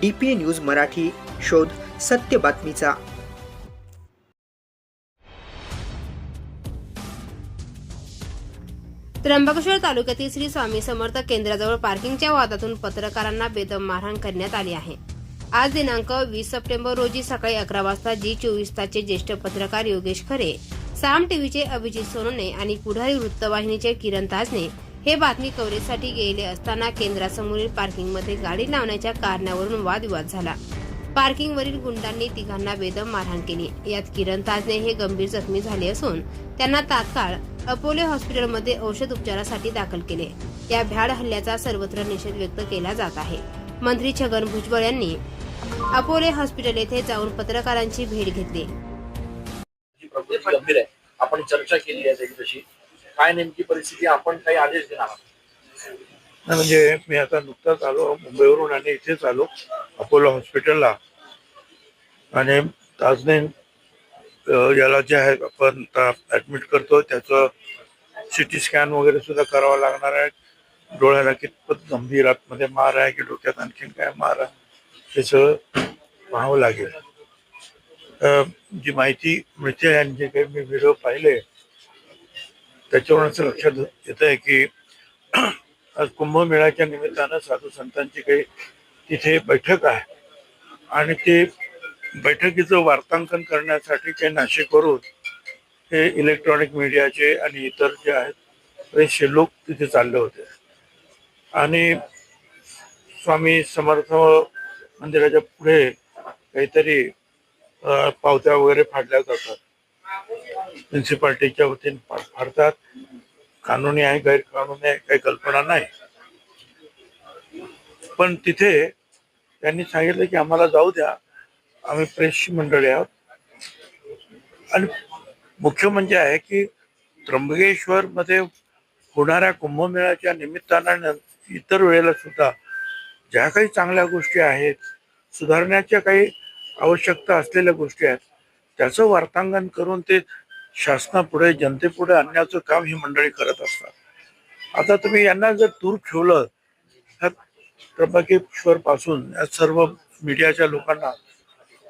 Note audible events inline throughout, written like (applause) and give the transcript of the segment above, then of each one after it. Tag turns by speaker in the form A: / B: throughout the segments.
A: D P news Marathi शोध सत्य बातमीचा.
B: त्र्यंबकेश्वर तालुक्यातील श्री स्वामी समर्थ केंद्राजवळ पार्किंगच्या वादातून पत्रकारांना बेदम मारहाण करण्यात आली आहे. आज दिनांक वीस सप्टेंबर रोजी सकाळी अकरा वाजता जी चोवीस तासचे ज्येष्ठ पत्रकार योगेश खरे साम टीव्हीचे अभिजित सोनने आणि पुढारी वृत्तवाहिनीचे किरण ताजने हे बातमी कव्हरेजसाठी गेले असताना केंद्रासमोरील पार्किंगमध्ये गाडी लावण्याच्या कारणावरून वादविवाद झाला. पार्किंगवरील गुंडांनी तिघांना बेदम मारहाण केली. यात किरण ताजने हे गंभीर जखमी झाले असून त्यांना तात्काळ अपोलो हॉस्पिटलमध्ये औषध उपचारासाठी दाखल केले. या भ्याड हल्ल्याचा सर्वत्र निषेध व्यक्त केला जात आहे. मंत्री छगन भुजबळ यांनी अपोले हॉस्पिटल येथे जाऊन पत्रकारांची भेट घेतली.
C: आपण चर्चा केली आहे काय नेमकी परिस्थिती आपण काही आदेश देणार
D: म्हणजे मी आता नुकताच आलो मुंबईवरून आणि इथेच आलो अपोलो हॉस्पिटलला. आणि ताजने याला जे आहे आपण ऍडमिट करतो त्याचं सिटी स्कॅन वगैरे सुद्धा करावं लागणार आहे. डोळ्याला कितपत गंभीर आतमध्ये मार आहे की डोक्यात आणखीन काय मार आहे हे सगळं पाहावं लागेल. जी माहिती मिळते आणि जे काही मी व्हिडिओ पाहिले त्याच्यावरून असं लक्षात येत आहे की (clears throat) आज कुंभमेळ्याच्या निमित्तानं साधू संतांची काही तिथे बैठक आहे. आणि ते बैठकीचं वार्तांकन करण्यासाठी ते नाशिकवरून हे इलेक्ट्रॉनिक मीडियाचे आणि इतर जे आहेत बरेचसे लोक तिथे चालले होते. आणि स्वामी समर्थ मंदिराच्या पुढे काहीतरी पावत्या वगैरे फाडल्या जातात. म्युन्सिपाल्टीच्या वतीने फा- फाडतात कानुनी आहे गैरकानूनी आहे काही कल्पना नाही. पण तिथे त्यांनी सांगितलं की आम्हाला जाऊ द्या. आम्ही प्रेसची मंडळी आहोत. आणि मुख्य म्हणजे आहे की त्र्यंबकेश्वर मध्ये होणाऱ्या कुंभमेळ्याच्या निमित्तानं इतर वेळेला सुद्धा ज्या काही चांगल्या गोष्टी आहेत सुधारण्याच्या काही आवश्यकता असलेल्या गोष्टी आहेत त्याचं वार्तांगण करून ते शासनापुढे जनतेपुढे आणण्याचं काम ही मंडळी करत असतात आता तुम्ही यांना जर दूर ठेवलं ह्या त्र्यंबकेश्वर पासून या सर्व मीडियाच्या लोकांना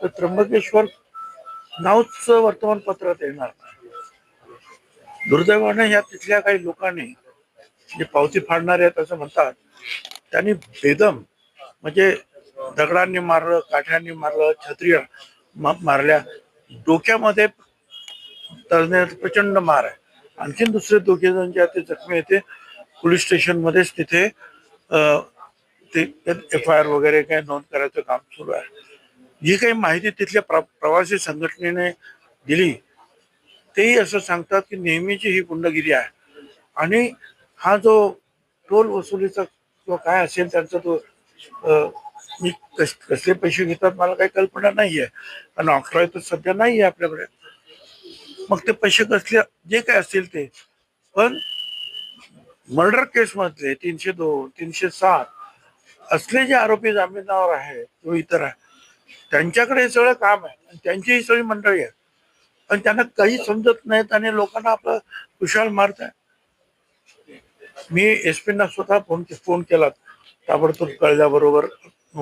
D: तर त्र्यंबकेश्वर नावच वर्तमानपत्रात येणार नाही. दुर्दैवाने या तिथल्या काही लोकांनी जे पावती फाडणारे आहेत असं म्हणतात त्यांनी बेदम म्हणजे दगडांनी मारलं काठ्यांनी मारलं छत्री मारल्या डोक्यामध्ये तळण्यात प्रचंड मार आहे. आणखीन दुसरे दोघे जण जे आहेत ते जखमी येते पोलीस स्टेशनमध्येच तिथे ते एफ आय आर वगैरे काही नोंद करायचं काम सुरू आहे. जी काही माहिती तिथल्या प्र प्रवासी संघटनेने दिली तेही असं सांगतात की नेहमीची ही गुंडगिरी आहे. आणि हा जो टोल वसुलीचा किंवा काय असेल त्यांचा तो मी कस कसले पैसे घेतात मला काही कल्पना नाही आहे कारण ऑक्ट्रॉय तर सध्या नाही आहे आपल्याकडे. मग ते पैसे कसले जे काय असतील ते. पण मर्डर केस मधले तीनशे दोन तीनशे सात असले जे आरोपी जामिनावर आहे किंवा इतर आहे त्यांच्याकडे हे सगळं काम आहे. आणि त्यांची ही सगळी मंडळी आहे पण त्यांना काही समजत नाहीत आणि लोकांना आपलं कुशाल मारत आहे मी एस पीना स्वतः फोन फोन केला. ताबडतोब कळल्याबरोबर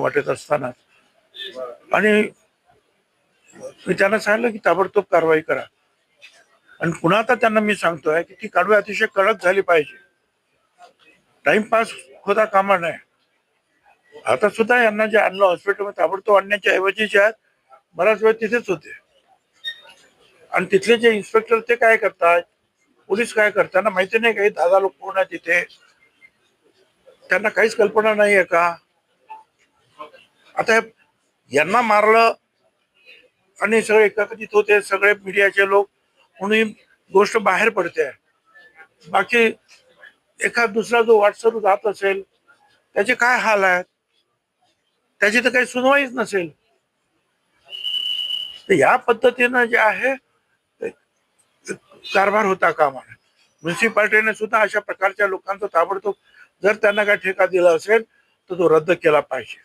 D: वाटत असताना. आणि मी त्यांना सांगितलं की ताबडतोब कारवाई करा. आणि पुन्हा आता त्यांना मी सांगतोय की ती कारवाई अतिशय कडक झाली पाहिजे. टाइमपास होता कामा नये. आता सुद्धा यांना जे आणलं हॉस्पिटलमध्ये ताबडतोब आणण्याच्या ऐवजी जे आहेत बराच वेळ तिथेच होते. आणि तिथले जे इन्स्पेक्टर ते काय करतात? पोलीस काय करताना माहिती नाही काही दादा लोक कोण आहे तिथे त्यांना काहीच कल्पना नाही आहे का? आता यांना मारलं आणि सगळे एकत्रित होते सगळे मीडियाचे लोक म्हणून गोष्ट बाहेर पडते बाकी एखाद दुसरा जो व्हॉट्सअप जात असेल त्याचे काय हाल आहेत? त्याची तर काही सुनवाईच नसेल. तर या पद्धतीनं जे आहे कारभार होता कामा म्युन्सिपाल्टीने सुद्धा अशा प्रकारच्या लोकांचा ताबडतोब जर त्यांना काय ठेका दिला असेल तर तो रद्द केला पाहिजे.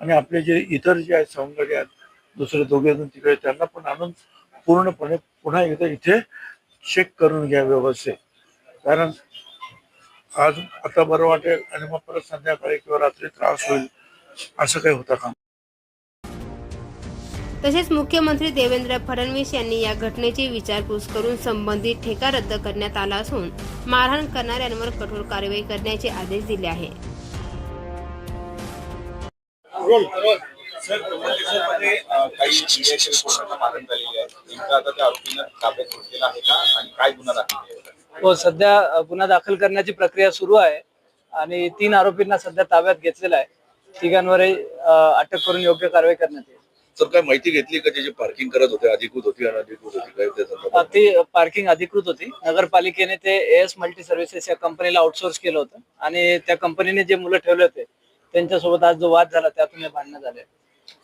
D: आणि आपले जे इतर जे आहेत सवंगडी आहेत दुसरे दोघे जण तिकडे त्यांना पण आणून पूर्णपणे पुन्हा एकदा इथे चेक करून घ्या व्यवस्थित. कारण आज आता बरं वाटेल आणि मग परत संध्याकाळी किंवा रात्री त्रास होईल असं काही होतं का?
B: तसेच मुख्यमंत्री देवेंद्र फडणवीस यांनी या घटनेची विचारपूस करून संबंधित ठेका रद्द करण्यात आला असून मारहाण करणाऱ्यांवर कठोर कारवाई करण्याचे आदेश दिले आहे
E: सरमध्ये काही मीडियाच्या रिपोर्टांना मारण झालेली आहे. नेमकं आता त्या आरोपीनं ताब्यात घेतलेला आहे का? आणि काय गुन्हा दाखल केला?
F: हो सध्या गुन्हा दाखल करण्याची प्रक्रिया सुरू आहे. आणि तीन आरोपींना सध्या ताब्यात घेतलेला आहे. तिघांवरही अटक करून योग्य कारवाई करण्यात येईल.
C: सर काय माहिती घेतली का? जे पार्किंग करत होते अधिकृत होती अनधिकृत होती काय त्या
F: अ,
C: संदर्भात
F: ती पार्किंग अधिकृत होती. नगरपालिकेने ते एस मल्टी सर्व्हिसेस या कंपनीला आउटसोर्स केलं होतं. आणि त्या कंपनीने जे मुलं ठेवले होते त्यांच्यासोबत आज जो वाद झाला त्यातून हे भांडणं झाले.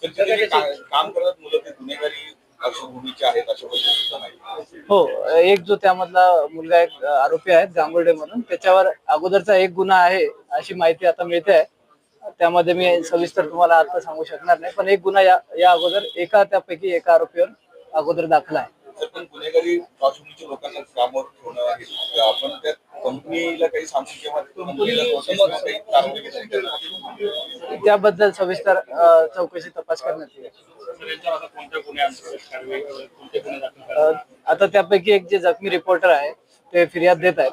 E: तर तिथे जे का- काम करत मुलं ते गुन्हेगारी पार्श्वभूमीचे आहेत अशा पद्धतीचं नाही.
F: हो एक जो त्यामधला मुलगा एक आरोपी आहे गांगुर्डे म्हणून त्याच्यावर अगोदरचा एक गुन्हा आहे अशी माहिती आता मिळते. आहे त्यामध्ये मी सविस्तर तुम्हाला आता सांगू शकणार नाही पण एक गुन्हा या या अगोदर एका त्यापैकी एका आरोपीवर अगोदर दाखला आहे.
E: तर पण गुन्हेगारी पार्श्वभूमीच्या लोकांना कामावर ठेवणं आपण त्या कंपनीला काही सांगून किंवा कंपनीला काही कारवाई?
F: त्याबद्दल सविस्तर अ, चौकशी तपास करण्यात येईल. अ, आता त्यापैकी एक जे जखमी रिपोर्टर आहे ते फिर्याद देत आहेत.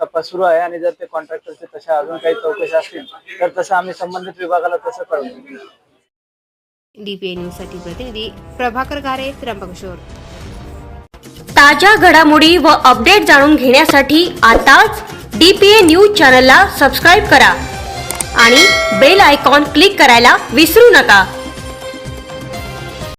F: तपास सुरू आहे आणि जर ते कॉन्ट्रॅक्टरचे तशा अजून काही चौकशी असतील तर तसं आम्ही संबंधित विभागाला तसं कळवू.
B: डीपीए न्यूजसाठी प्रतिनिधी प्रभाकर घारे त्र्यंबकेश्वर.
G: ताज्या घडामोडी व अपडेट जाणून घेण्यासाठी आताच डीपीए न्यूज चॅनलला सबस्क्राईब करा आणि बेल आयकॉन क्लिक करायला विसरू नका.